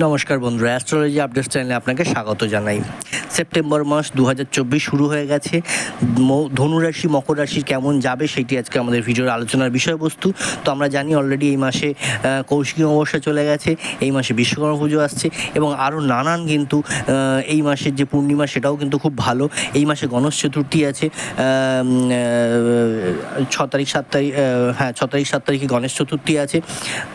নমস্কার বন্ধুরা astrology update চ্যানেলে আপনাকে স্বাগত জানাই। সেপ্টেম্বর মাস দু হাজার চব্বিশ শুরু হয়ে গেছে। ধনুরাশি মকর রাশির কেমন যাবে সেটি আজকে আমাদের ভিডিওর আলোচনার বিষয়বস্তু। তো আমরা জানি অলরেডি এই মাসে কৌশিকী অমাবস্যা চলে গেছে, এই মাসে বিশ্বকর্মা পুজো আসছে এবং আরও নানান কিন্তু এই মাসের যে পূর্ণিমা সেটাও কিন্তু খুব ভালো। এই মাসে গণেশ চতুর্থী আছে ছ তারিখ, সাত তারিখ হ্যাঁ ছ তারিখ, সাত তারিখে গণেশ চতুর্থী আছে।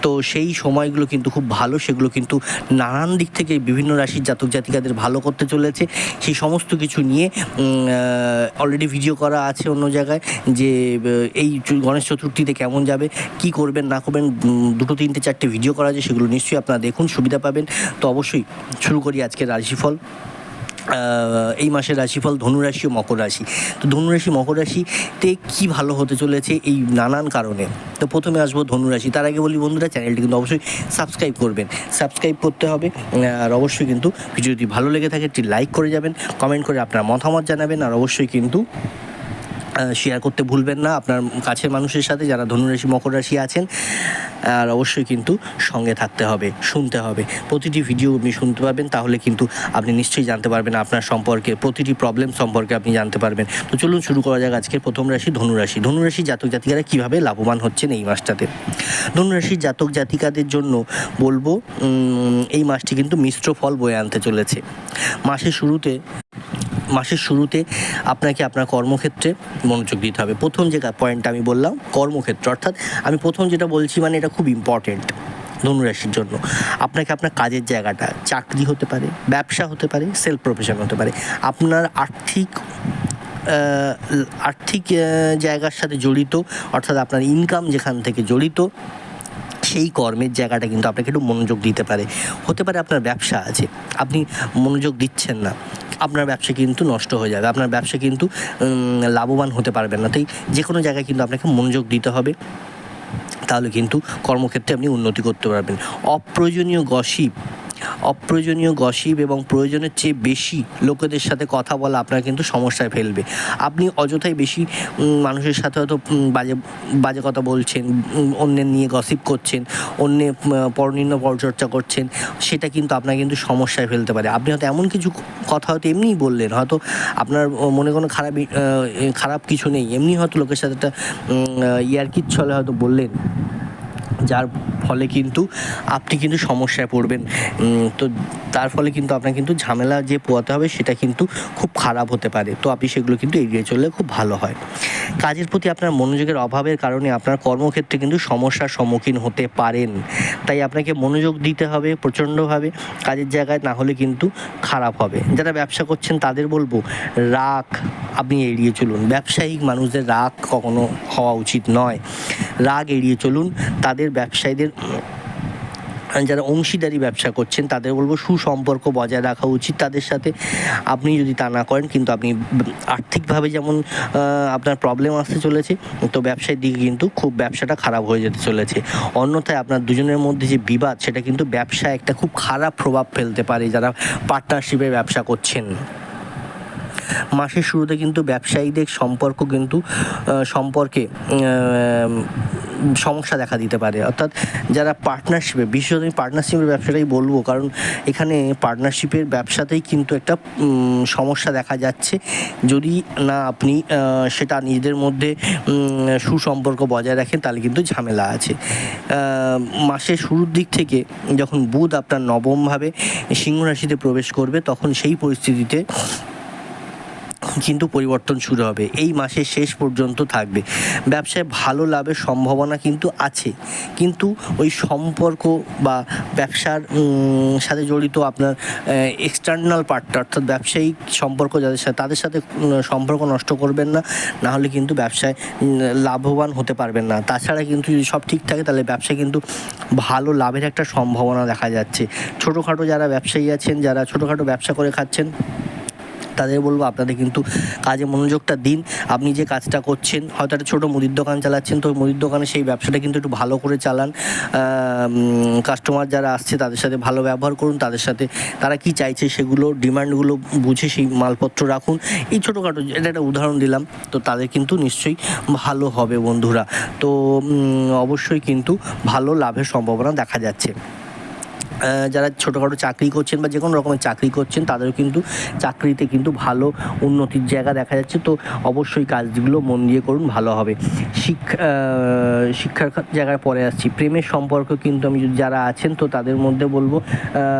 তো সেই সময়গুলো কিন্তু খুব ভালো, সেগুলো কিন্তু নানান দিক থেকে বিভিন্ন রাশির জাতক জাতিকাদের ভালো করতে চলেছে। সেই সমস্ত কিছু নিয়ে অলরেডি ভিডিও করা আছে অন্য জায়গায় যে এই গণেশ চতুর্থীতে কেমন যাবে, কি করবেন, না করবেন দুটো, তিনটে, চারটে ভিডিও করা আছে, সেগুলো নিশ্চয়ই আপনারা দেখুন, সুবিধা পাবেন। তো অবশ্যই শুরু করি আজকের রাশিফল। এই মাসের রাশিফল ধনুরাশি ও মকর রাশি। তো ধনুরাশি মকর রাশিতে কি ভালো হতে চলেছে এই নানান কারণে? তো প্রথমে আসব ধনুরাশি তার আগে বলি বন্ধুরা, চ্যানেলটি কিন্তু অবশ্যই সাবস্ক্রাইব করবেন। সাবস্ক্রাইব করতে হবে, আর অবশ্যই কিন্তু ভিডিওটি যদি ভালো লেগে থাকে, একটি লাইক করে যাবেন, কমেন্ট করে আপনার মতামত জানাবেন, আর অবশ্যই কিন্তু শেয়ার করতে ভুলবেন না। আপনার কাছের মানুষের সাথে যারা ধনুরাশি মকর রাশি আছেন, আর অবশ্যই কিন্তু সঙ্গে থাকতে হবে, শুনতে হবে। প্রতিটি ভিডিও আপনি শুনতে পারবেন, তাহলে কিন্তু আপনি নিশ্চয়ই জানতে পারবেন আপনার সম্পর্কে, প্রতিটি প্রবলেম সম্পর্কে আপনি জানতে পারবেন। তো চলুন শুরু করা যাক আজকের প্রথম রাশি, ধনুরাশি। ধনুরাশি জাতক জাতিকারা কীভাবে লাভবান হচ্ছেন এই মাসটাতে? ধনুরাশির জাতক জাতিকাদের জন্য বলব এই মাসটি কিন্তু মিশ্র ফল বয়ে আনতে চলেছে। মাসের শুরুতে মাসের শুরুতে আপনাকে আপনার কর্মক্ষেত্রে মনোযোগ দিতে হবে। প্রথম যে পয়েন্টটা আমি বললাম, কর্মক্ষেত্র। অর্থাৎ আমি প্রথম যেটা বলছি মানে এটা খুব ইম্পর্টেন্ট ধনুরাশির জন্য। আপনাকে আপনার কাজের জায়গাটা, চাকরি হতে পারে, ব্যবসা হতে পারে সেলফ প্রফেশন হতে পারে। আপনার আর্থিক আর্থিক জায়গার সাথে জড়িত, অর্থাৎ আপনার ইনকাম যেখান থেকে জড়িত, সেই কর্মের জায়গাটা কিন্তু আপনাকে একটু মনোযোগ দিতে পারে। হতে পারে আপনার ব্যবসা আছে, আপনি মনোযোগ দিচ্ছেন না। আপনার ব্যবসা কিন্তু নষ্ট হয়ে যাবে। আপনার ব্যবসা কিন্তু লাভবান হতে পারবেন না। তাই যে কোনো জায়গায় কিন্তু আপনাকে মনোযোগ দিতে হবে। তাহলে কিন্তু কর্মক্ষেত্রে আপনি উন্নতি করতে পারবেন। অপ্রয়োজনীয় গসিপ অপ্রয়োজনীয় গসিপ এবং প্রয়োজনের চেয়ে বেশি লোকেদের সাথে কথা বলা আপনার কিন্তু সমস্যায় ফেলবে। আপনি অযথাই বেশি মানুষের সাথে হয়তো বাজে বাজে কথা বলছেন অন্যের নিয়ে গসিপ করছেন অন্যের পরনিম্ন পরচর্চা করছেন, সেটা কিন্তু আপনার কিন্তু সমস্যায় ফেলতে পারে। আপনি হয়তো এমন কিছু কথা হয়তো এমনিই বললেন, হয়তো আপনার মনে কোনো খারাপ খারাপ কিছু নেই, এমনি হয়তো লোকের সাথে একটা ইয়ারকির ছলে হয়তো বললেন। যার ফলে কিন্তু আপনি কিন্তু সমস্যায় পড়বেন। তো তার ফলে কিন্তু আপনার কিন্তু ঝামেলা যে পোয়াতে হবে সেটা কিন্তু খুব খারাপ হতে পারে। তো আপনি সেগুলো কিন্তু এড়িয়ে চললে খুব ভালো হয়। কাজের প্রতি আপনার মনোযোগের অভাবের কারণে আপনার কর্মক্ষেত্রে কিন্তু সমস্যার সম্মুখীন হতে পারেন। তাই আপনাকে মনোযোগ দিতে হবে প্রচণ্ডভাবে। কাজের জায়গায় না হলে কিন্তু খারাপ হবে। যারা ব্যবসা করছেন তাদের বলব, রাগ আপনি এড়িয়ে চলুন। ব্যবসায়িক মানুষদের রাগ কখনো হওয়া উচিত নয়। রাগ এড়িয়ে চলুন। তাদের ব্যবসায়ীদের, যারা অংশীদারি ব্যবসা করছেন, তাদের বলব সুসম্পর্ক বজায় রাখা উচিত তাদের সাথে। আপনি যদি তা না করেন, কিন্তু আপনি আর্থিকভাবে যেমন আপনার প্রবলেম আসতে চলেছে, তো ব্যবসার দিকে কিন্তু খুব ব্যবসাটা খারাপ হয়ে যেতে চলেছে। অন্যথায় আপনার দুজনের মধ্যে যে বিবাদ, সেটা কিন্তু ব্যবসায় একটা খুব খারাপ প্রভাব ফেলতে পারে যারা পার্টনারশিপে ব্যবসা করছেন। মাসের শুরুতে কিন্তু ব্যবসায়ীদের সম্পর্ক কিন্তু সম্পর্কে সমস্যা দেখা দিতে পারে। অর্থাৎ যারা পার্টনারশিপে বিশেষত আমি পার্টনারশিপের ব্যবসাটাই বলব, কারণ এখানে পার্টনারশিপের ব্যবসাতেই কিন্তু একটা সমস্যা দেখা যাচ্ছে। যদি না আপনি সেটা নিজেদের মধ্যে সুসম্পর্ক বজায় রাখেন, তাহলে কিন্তু ঝামেলা আছে। মাসের শুরুর দিক থেকে যখন বুধ আপনার নবমভাবে সিংহ রাশিতে প্রবেশ করবে, তখন সেই পরিস্থিতিতে কিন্তু পরিবর্তন শুরু হবে। এই মাসের শেষ পর্যন্ত থাকবে। ব্যবসায় ভালো লাভের সম্ভাবনা কিন্তু আছে। কিন্তু ওই সম্পর্ক বা ব্যবসার সাথে জড়িত আপনার এক্সটার্নাল পার্টটা অর্থাৎ ব্যবসায়িক সম্পর্ক যাদের সাথে, তাদের সাথে সম্পর্ক নষ্ট করবেন না। না হলে কিন্তু ব্যবসায় লাভবান হতে পারবেন না। তাছাড়া কিন্তু যদি সব ঠিক থাকে, তাহলে ব্যবসায় কিন্তু ভালো লাভের একটা সম্ভাবনা দেখা যাচ্ছে। ছোটোখাটো যারা ব্যবসায়ী আছেন, যারা ছোটোখাটো ব্যবসা করে খাচ্ছেন তাদের বলব, আপনাদের কিন্তু কাজে মনোযোগটা দিন। আপনি যে কাজটা করছেন, হয়তো একটা ছোটো মুদির দোকান চালাচ্ছেন, তো মুদির দোকানে সেই ব্যবসাটা কিন্তু একটু ভালো করে চালান। কাস্টমার যারা আসছে, তাদের সাথে ভালো ব্যবহার করুন, তাদের সাথে তারা কি চাইছে সেগুলো, ডিমান্ডগুলো বুঝে সেই মালপত্র রাখুন। এই ছোটোখাটো এটা একটা উদাহরণ দিলাম, তো তাদের কিন্তু নিশ্চয়ই ভালো হবে বন্ধুরা। তো অবশ্যই কিন্তু ভালো লাভের সম্ভাবনা দেখা যাচ্ছে। যারা ছোটোখাটো চাকরি করছেন বা যে কোনো রকমের চাকরি করছেন, তাদেরও কিন্তু চাকরিতে কিন্তু ভালো উন্নতির জায়গা দেখা যাচ্ছে। তো অবশ্যই কাজগুলো মন দিয়ে করুন, ভালো হবে। শিক্ষা শিক্ষার জায়গায় পরে আসছি। প্রেমের সম্পর্ক কিন্তু আমি যারা আছেন, তো তাদের মধ্যে বলব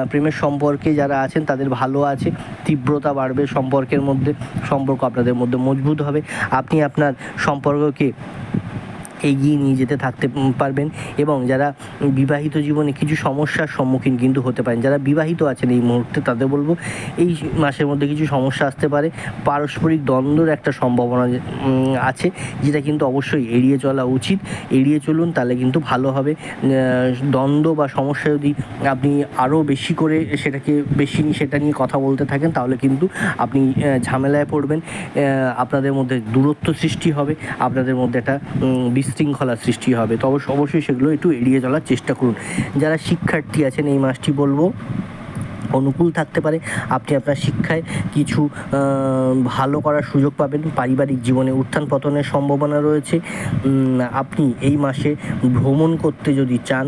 প্রেমের সম্পর্কে যারা আছেন, তাদের ভালো আছে। তীব্রতা বাড়বে সম্পর্কের মধ্যে, সম্পর্ক আপনাদের মধ্যে মজবুত হবে। আপনি আপনার সম্পর্ককে এগিয়ে নিয়ে যেতে থাকতে পারবেন এবং যারা বিবাহিত জীবনে কিছু সমস্যার সম্মুখীন কিন্তু হতে পারেন, যারা বিবাহিত আছেন এই মুহূর্তে তাদের বলব, এই মাসের মধ্যে কিছু সমস্যা আসতে পারে, পারস্পরিক দ্বন্দ্বর একটা সম্ভাবনা আছে, যেটা কিন্তু অবশ্যই এড়িয়ে চলা উচিত, এড়িয়ে চলুন তাহলে কিন্তু ভালো হবে দ্বন্দ্ব বা সমস্যা যদি আপনি আরও বেশি করে সেটাকে বেশি সেটা নিয়ে কথা বলতে থাকেন, তাহলে কিন্তু আপনি ঝামেলায় পড়বেন আপনাদের মধ্যে দূরত্ব সৃষ্টি হবে, আপনাদের মধ্যে একটা বিশৃঙ্খলা সৃষ্টি হবে। তো অবশ্যই সেগুলো একটু এড়িয়ে চলার চেষ্টা করুন। যারা শিক্ষার্থী আছেন, এই মাসটি বলব অনুকূল থাকতে পারে। আপনি আপনার শিক্ষায় কিছু ভালো করার সুযোগ পাবেন। পারিবারিক জীবনে উত্থান পতনের সম্ভাবনা রয়েছে। আপনি এই মাসে ভ্রমণ করতে যদি চান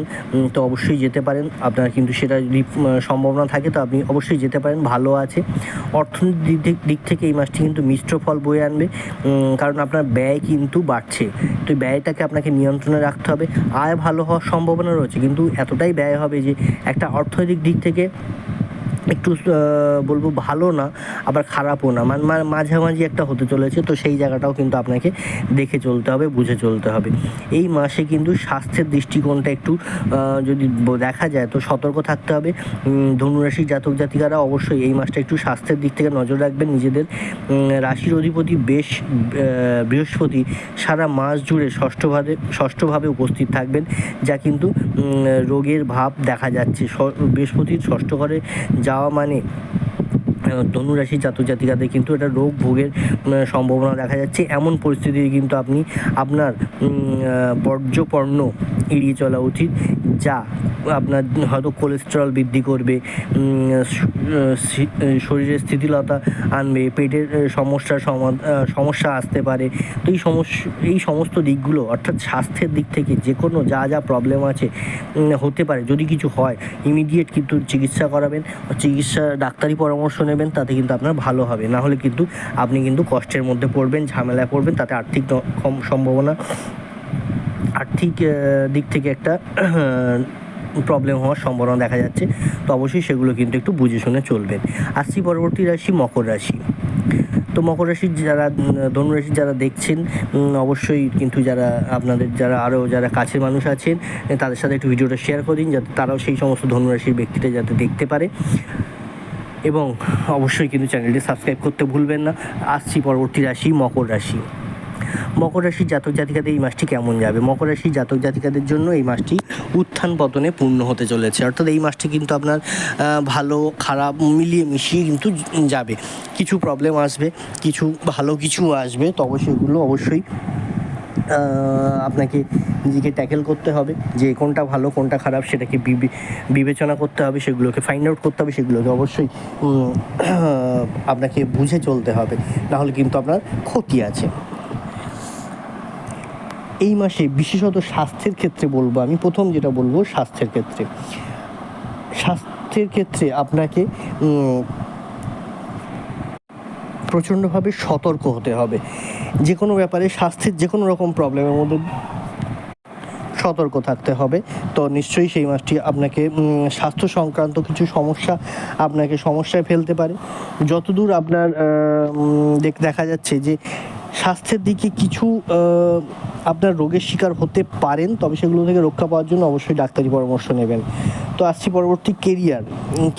তো অবশ্যই যেতে পারেন। আপনার কিন্তু সেটা যদি সম্ভাবনা থাকে, তো আপনি অবশ্যই যেতে পারেন, ভালো আছে। অর্থনৈতিক দিক দিক থেকে এই মাসটি কিন্তু মিশ্র ফল বয়ে আনবে। কারণ আপনার ব্যয় কিন্তু বাড়ছে। তো ব্যয়টাকে আপনাকে নিয়ন্ত্রণে রাখতে হবে। আয় ভালো হওয়ার সম্ভাবনা রয়েছে, কিন্তু এতটাই ব্যয় হবে যে একটা অর্থনৈতিক দিক থেকে একটু বলব ভালো না আবার খারাপও না। মানে মাঝামাঝি একটা হতে চলেছে তো সেই জায়গাটাও কিন্তু আপনাকে দেখে চলতে হবে বুঝে চলতে হবে। এই মাসে কিন্তু স্বাস্থ্যের দৃষ্টিকোণটা একটু যদি দেখা যায় তো সতর্ক থাকতে হবে। উম, ধনুরাশি জাতক জাতিকারা অবশ্যই এই মাসটা একটু স্বাস্থ্যের দিক থেকে নজর রাখবেন। নিজেদের রাশির অধিপতি বেশ বৃহস্পতি সারা মাস জুড়ে ষষ্ঠভাবে ষষ্ঠভাবে উপস্থিত থাকবেন যা কিন্তু রোগের ভাব দেখা যাচ্ছে। বৃহস্পতির ষষ্ঠ ঘরে যাওয়া মানে ধনুরাশি জাতক জাতিকাদের কিন্তু এটা রোগ ভোগের সম্ভাবনা দেখা যাচ্ছে। এমন পরিস্থিতিতে কিন্তু আপনি আপনার উম, আহ, বর্জ্য পণ্য এড়িয়ে চলা উচিত যা আপনার হয়তো কোলেস্টেরল বৃদ্ধি করবে শরীরের স্থিতিলতা আনবে, পেটের সমস্যার সমা- সমস্যা আসতে পারে। তো এই সমস্যা এই সমস্ত দিকগুলো, অর্থাৎ স্বাস্থ্যের দিক থেকে যে কোনো যা যা প্রবলেম আছে হতে পারে। যদি কিছু হয় ইমিডিয়েট কিন্তু চিকিৎসা করাবেন, চিকিৎসা, ডাক্তারি পরামর্শ নেবেন, তাতে কিন্তু আপনার ভালো হবে। না হলে কিন্তু আপনি কিন্তু কষ্টের মধ্যে পড়বেন, ঝামেলায় পড়বেন, তাতে আর্থিক সম্ভাবনা, আর্থিক দিক থেকে একটা প্রবলেম হওয়ার সম্ভাবনা দেখা যাচ্ছে তো অবশ্যই সেগুলো কিন্তু একটু বুঝে শুনে চলবেন। আসছি পরবর্তী রাশি মকর রাশি। তো মকর রাশির যারা উম, ধনুরাশি যারা দেখছেন অবশ্যই কিন্তু যারা আপনাদের যারা আরও যারা কাছের মানুষ আছেন তাদের সাথে একটু ভিডিওটা শেয়ার করে দিন যাতে তারাও সেই সমস্ত ধনুরাশির ব্যক্তিটা যাতে দেখতে পারে। এবং অবশ্যই কিন্তু চ্যানেলটি সাবস্ক্রাইব করতে ভুলবেন না। আসছি পরবর্তী রাশি মকর রাশি। মকর রাশির জাতক জাতিকাদের এই মাসটি কেমন যাবে? মকর রাশির জাতক জাতিকাদের জন্য এই মাসটি উত্থান পতনে পূর্ণ হতে চলেছে। অর্থাৎ এই মাসটি কিন্তু আপনার ভালো, খারাপ, মিলিয়ে মিশিয়ে কিন্তু যাবে। কিছু প্রবলেম আসবে, কিছু ভালো কিছু আসবে, তবে সেগুলো অবশ্যই আপনাকে নিজেকে ট্যাকেল করতে হবে। যে কোনটা ভালো, কোনটা খারাপ সেটাকে বিবে- বিবেচনা করতে হবে, সেগুলোকে ফাইন্ড আউট করতে হবে, সেগুলোকে অবশ্যই আপনাকে বুঝে চলতে হবে। নাহলে কিন্তু আপনার ক্ষতি আছে। এই মাসে বিশেষত স্বাস্থ্যের ক্ষেত্রে বলব, আমি প্রথম যেটা বলব স্বাস্থ্যের ক্ষেত্রে। স্বাস্থ্যের ক্ষেত্রে আপনাকে প্রচণ্ডভাবে সতর্ক হতে হবে। যে কোনো ব্যাপারে স্বাস্থ্যের যে কোনো রকম প্রবলেমের মধ্যে সতর্ক থাকতে হবে। তো নিশ্চয়ই সেই মাসটি আপনাকে স্বাস্থ্য সংক্রান্ত কিছু সমস্যা আপনাকে সমস্যায় ফেলতে পারে। যতদূর আপনার দেখ- যাচ্ছে যে স্বাস্থ্যের দিকে কিছু আপনার রোগের শিকার হতে পারেন, তবে সেগুলো থেকে রক্ষা পাওয়ার জন্য অবশ্যই ডাক্তারি পরামর্শ নেবেন। তো আসছি পরবর্তী কেরিয়ার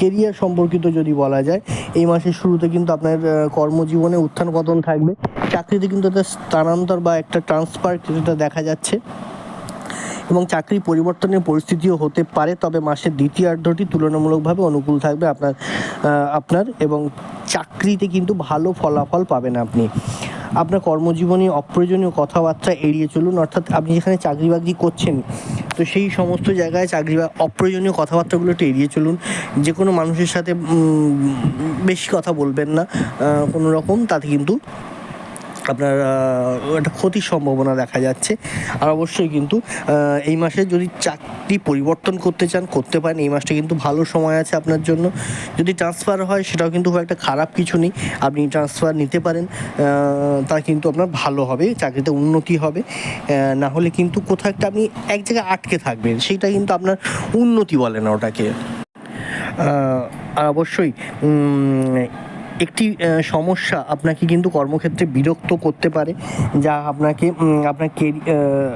কেরিয়ার সম্পর্কিত যদি বলা যায়, এই মাসের শুরুতে কিন্তু আপনার কর্মজীবনে উত্থান পতন থাকবে। চাকরিতে কিন্তু একটা স্থানান্তর বা একটা ট্রান্সফার কিছুটা দেখা যাচ্ছে। এবং চাকরি পরিবর্তনের পরিস্থিতিও হতে পারে, তবে মাসের দ্বিতীয়ার্ধটি তুলনামূলকভাবে অনুকূল থাকবে আপনার আপনার এবং চাকরিতে কিন্তু ভালো ফলাফল পাবেন আপনি। আপনার কর্মজীবনে অপ্রয়োজনীয় কথাবার্তা এড়িয়ে চলুন, অর্থাৎ আপনি যেখানে চাকরি বাকরি করছেন, তো সেই সমস্ত জায়গায় চাকরি বা অপ্রয়োজনীয় কথাবার্তাগুলো একটু এড়িয়ে চলুন। যে কোনো মানুষের সাথে বেশি কথা বলবেন না কোনো রকম, তাতে কিন্তু আপনার একটা ক্ষতির সম্ভাবনা দেখা যাচ্ছে। আর অবশ্যই কিন্তু এই মাসে যদি চাকরি পরিবর্তন করতে চান, করতে পারেন, এই মাসটা কিন্তু ভালো সময় আছে আপনার জন্য। যদি ট্রান্সফার হয়, সেটাও কিন্তু খুব একটা খারাপ কিছু নেই। আপনি ট্রান্সফার নিতে পারেন তা কিন্তু আপনার ভালো হবে, চাকরিতে উন্নতি হবে। না হলে কিন্তু কোথাও একটা আপনি এক জায়গায় আটকে থাকবেন, সেটা কিন্তু আপনার উন্নতি বলে না ওটাকে। আর অবশ্যই একটি সমস্যা আপনাকে কিন্তু কর্মক্ষেত্রে বিরক্ত করতে পারে, যা আপনাকে আপনার কেরি-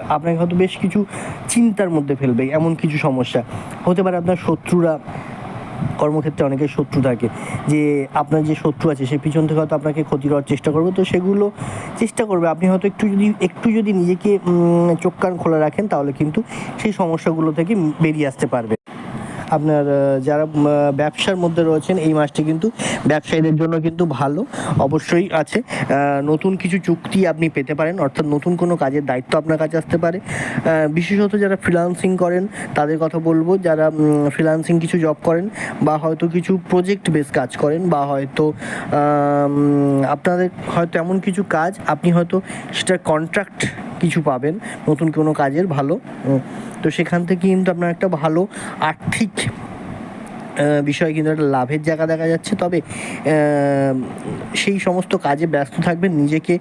আপনাকে হয়তো বেশ কিছু চিন্তার মধ্যে ফেলবে, এমন কিছু সমস্যা। হতে পারে আপনার শত্রুরা, কর্মক্ষেত্রে অনেকের শত্রু থাকে, যে আপনার যে শত্রু আছে, সে পিছন থেকে হয়তো আপনাকে ক্ষতি করার চেষ্টা করবে, তো সেগুলো চেষ্টা করবে। আপনি হয়তো একটু যদি একটু যদি নিজেকে চোখ কান খোলা রাখেন, তাহলে কিন্তু সেই সমস্যাগুলো থেকে বেরিয়ে আসতে পারবে। আপনার যারা ব্যবসার মধ্যে রয়েছেন, এই মাসটি কিন্তু ব্যবসায়ীদের জন্য কিন্তু ভালো, অবশ্যই আছে। নতুন কিছু চুক্তি আপনি পেতে পারেন, অর্থাৎ নতুন কোনো কাজের দায়িত্ব আপনার কাছে আসতে পারে। বিশেষত যারা ফ্রিলান্সিং করেন, তাদের কথা বলব, যারা ফ্রিলান্সিং কিছু জব করেন, বা হয়তো কিছু প্রজেক্ট বেস কাজ করেন, বা হয়তো আপনাদের হয়তো এমন কিছু কাজ, আপনি হয়তো সেটা কন্ট্রাক্ট কিছু পাবেন, নতুন কোনো কাজের, ভালো। তো সেখান থেকে কিন্তু আপনার একটা ভালো আর্থিক বিষয়ে কিন্তু একটা লাভের জায়গা দেখা যাচ্ছে। তবে সেই সমস্ত কাজে ব্যস্ত থাকবেন, নিজেকে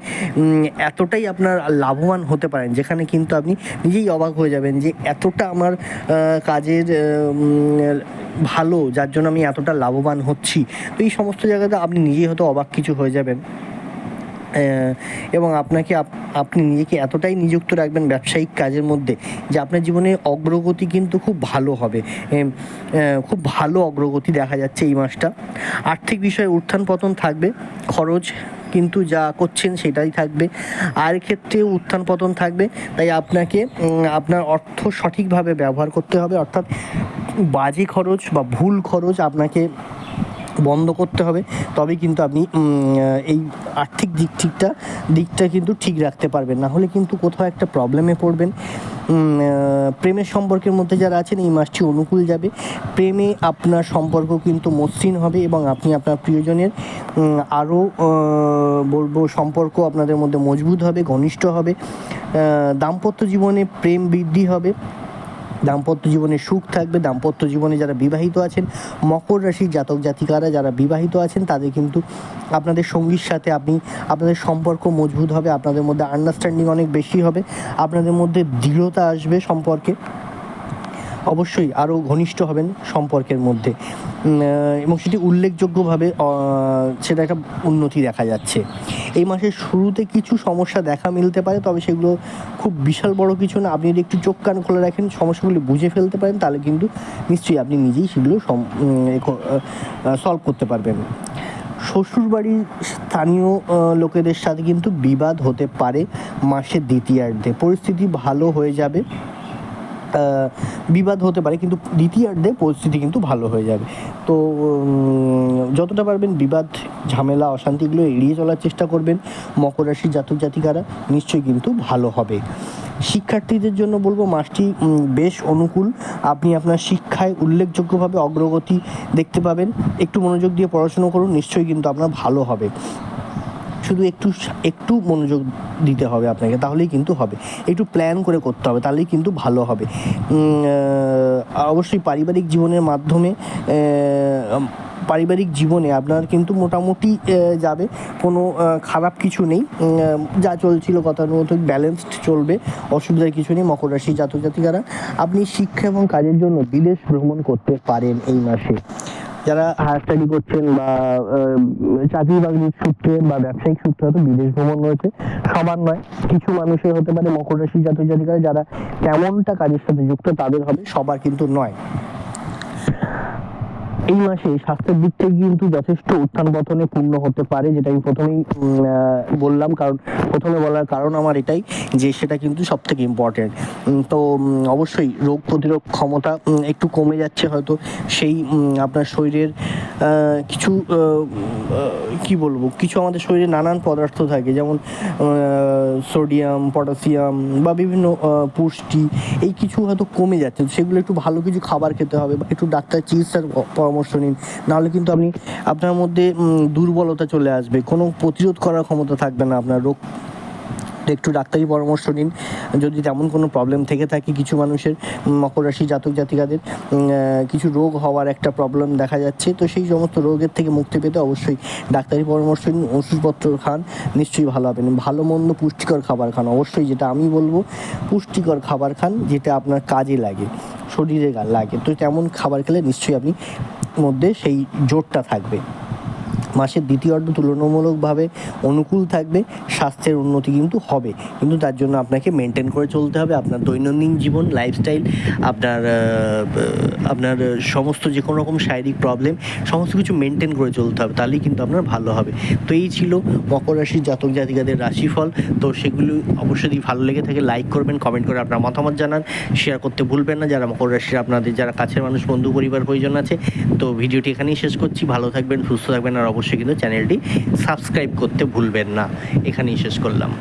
এতটাই আপনার লাভবান হতে পারেন, যেখানে কিন্তু আপনি নিজেই অবাক হয়ে যাবেন যে এতটা আমার কাজের ভালো, যার জন্য আমি এতটা লাভবান হচ্ছি। তো এই সমস্ত জায়গাতে আপনি নিজেই হয়তো অবাক কিছু হয়ে যাবেন। এবং আপনাকে আপ- আপনি নিজেকে এতটাই নিযুক্ত রাখবেন ব্যবসায়িক কাজের মধ্যে যে আপনার জীবনে অগ্রগতি কিন্তু খুব ভালো হবে। খুব ভালো অগ্রগতি দেখা যাচ্ছে এই মাসটা। আর্থিক বিষয়ে উত্থান পতন থাকবে, খরচ কিন্তু যা করছেন সেটাই থাকবে। আর ক্ষেত্রে উত্থান পতন থাকবে, তাই আপনাকে আপনার অর্থ সঠিকভাবে ব্যবহার করতে হবে। অর্থাৎ বাজে খরচ বা ভুল খরচ আপনাকে বন্ধ করতে হবে তবে কিন্তু আপনি এই আর্থিক দিক ঠিকটা, দিকটা কিন্তু ঠিক রাখতে পারবেন। না হলে কিন্তু কোথাও একটা প্রবলেমে পড়বেন। প্রেমের সম্পর্কের মধ্যে যারা আছেন, এই মাসটি অনুকূল যাবে। প্রেমে আপনার সম্পর্ক কিন্তু মসৃণ হবে এবং আপনি আপনার প্রিয়জনের আরও বলব সম্পর্ক আপনাদের মধ্যে মজবুত হবে, ঘনিষ্ঠ হবে। দাম্পত্য জীবনে প্রেম বৃদ্ধি হবে। দাম্পত্য জীবনে সুখ থাকবে। দাম্পত্য জীবনে যারা বিবাহিত আছেন, মকর রাশির জাতক জাতিকারা যারা বিবাহিত আছেন, তাদের কিন্তু আপনাদের সঙ্গীর সাথে আপনি, আপনাদের সম্পর্ক মজবুত হবে, আপনাদের মধ্যে আন্ডারস্ট্যান্ডিং অনেক বেশি হবে, আপনাদের মধ্যে দৃঢ়তা আসবে সম্পর্কে। অবশ্যই আরও ঘনিষ্ঠ হবেন সম্পর্কের মধ্যে। এবং সেটি উল্লেখযোগ্যভাবে সেটা একটা উন্নতি দেখা যাচ্ছে। এই মাসের শুরুতে কিছু সমস্যা দেখা মিলতে পারে, তবে সেগুলো খুব বিশাল বড় কিছু না। আপনি যদি একটু চোখ কান খুলে রাখেন, সমস্যাগুলি বুঝে ফেলতে পারেন, তাহলে কিন্তু নিশ্চয়ই আপনি নিজেই সেগুলো সলভ করতে পারবেন। শ্বশুরবাড়ির স্থানীয় লোকেদের সাথে কিন্তু বিবাদ হতে পারে মাসের দ্বিতীয়ার্ধে। পরিস্থিতি ভালো হয়ে যাবে। বিবাদ হতে পারে, কিন্তু দ্বিতীয়ার্ধে পরিস্থিতি কিন্তু ভালো হয়ে যাবে। তো যতটা পারবেন বিবাদ, ঝামেলা অশান্তিগুলো এড়িয়ে চলার চেষ্টা করবেন। মকর রাশির জাতক জাতিকারা নিশ্চয়ই কিন্তু ভালো হবে। শিক্ষার্থীদের জন্য বলব মাসটি বেশ অনুকূল। আপনি আপনার শিক্ষায় উল্লেখযোগ্যভাবে অগ্রগতি দেখতে পাবেন। একটু মনোযোগ দিয়ে পড়াশুনো করুন, নিশ্চয়ই কিন্তু আপনার ভালো হবে। শুধু একটু একটু মনোযোগ দিতে হবে আপনাকে, তাহলেই কিন্তু হবে। একটু প্ল্যান করে করতে হবে, তাহলেই কিন্তু ভালো হবে। অবশ্যই পারিবারিক জীবনের মাধ্যমে পারিবারিক জীবনে আপনার কিন্তু মোটামুটি যাবে। কোনো খারাপ কিছু নেই। যা চলছিল মতো ব্যালেন্সড চলবে, অসুবিধার কিছু নেই, মকর রাশি জাতক জাতিকারা। আপনি শিক্ষা এবং কাজের জন্য বিদেশ ভ্রমণ করতে পারেন এই মাসে। যারা হায়ার স্টাডি করছেন বা চাকরি বাকরির সূত্রে বা ব্যবসায়িক সূত্রে হয়তো বিদেশ ভ্রমণ রয়েছে সবার নয়, কিছু মানুষের হতে পারে মকর রাশি জাতীয় জাতিকারা যারা তেমনটা কাজের সাথে যুক্ত তাদের হবে, সবার কিন্তু নয়। এই মাসে স্বাস্থ্যের দিক থেকে কিন্তু যথেষ্ট উত্থান পতনে পূর্ণ হতে পারে, যেটা আমি প্রথমেই বললাম। কারণ, প্রথমে বলার কারণ আমার এটাই যে সেটা কিন্তু সব থেকে ইম্পর্টেন্ট তো অবশ্যই রোগ প্রতিরোধ ক্ষমতা একটু কমে যাচ্ছে হয়তো সেই আপনার শরীরের কিছু কি বলব? কিছু আমাদের শরীরে নানান পদার্থ থাকে, যেমন সোডিয়াম পটাশিয়াম বা বিভিন্ন পুষ্টি, এই কিছু হয়তো কমে যাচ্ছে। সেগুলো একটু ভালো কিছু খাবার খেতে হবে বা একটু ডাক্তার চিকিৎসার পরামর্শ নিন। নাহলে কিন্তু আপনি আপনার মধ্যে দুর্বলতা চলে আসবে। কোনো প্রতিরোধ করার ক্ষমতা থাকবে না আপনার রোগ। একটু ডাক্তারি পরামর্শ নিন। যদি তেমন কোনো প্রবলেম থেকে থাকে কিছু মানুষের মকর রাশি জাতক জাতিকাদের কিছু রোগ হওয়ার একটা প্রবলেম দেখা যাচ্ছে, তো সেই সমস্ত রোগের থেকে মুক্তি পেতে অবশ্যই ডাক্তারি পরামর্শ নিন, ওষুধপত্র খান, নিশ্চয়ই ভালো হবেন। ভালো মন্দ পুষ্টিকর খাবার খান। অবশ্যই যেটা আমি বলব, পুষ্টিকর খাবার খান, যেটা আপনার কাজে লাগে। শরীরে লাগে। তো তেমন খাবার খেলে নিশ্চয়ই আপনি মধ্যে সেই জোরটা থাকবে। মাসের দ্বিতীয় অর্ধ তুলনামূলকভাবে অনুকূল থাকবে, স্বাস্থ্যের উন্নতি কিন্তু হবে। কিন্তু তার জন্য আপনাকে মেনটেন করে চলতে হবে। আপনার দৈনন্দিন জীবন লাইফস্টাইল আপনার আপনার সমস্ত যে কোনো রকম শারীরিক প্রবলেম সমস্ত কিছু মেনটেন করে চলতে হবে। তাহলেই কিন্তু আপনার ভালো হবে। তো এই ছিল মকর রাশির জাতক জাতিকাদের রাশিফল। তো সেগুলো অবশ্যই ভালো লেগে থাকে লাইক করবেন কমেন্ট করে আপনার মতামত জানান। শেয়ার করতে ভুলবেন না। যারা মকর রাশির আপনাদের, যারা কাছের মানুষ, বন্ধু, পরিবার প্রয়োজন আছে, তো ভিডিওটি এখানেই শেষ করছি। ভালো থাকবেন, সুস্থ থাকবেন, আর অবশ্যই কিন্তু চ্যানেলটি সাবস্ক্রাইব করতে ভুলবেন না। এখানেই শেষ করলাম।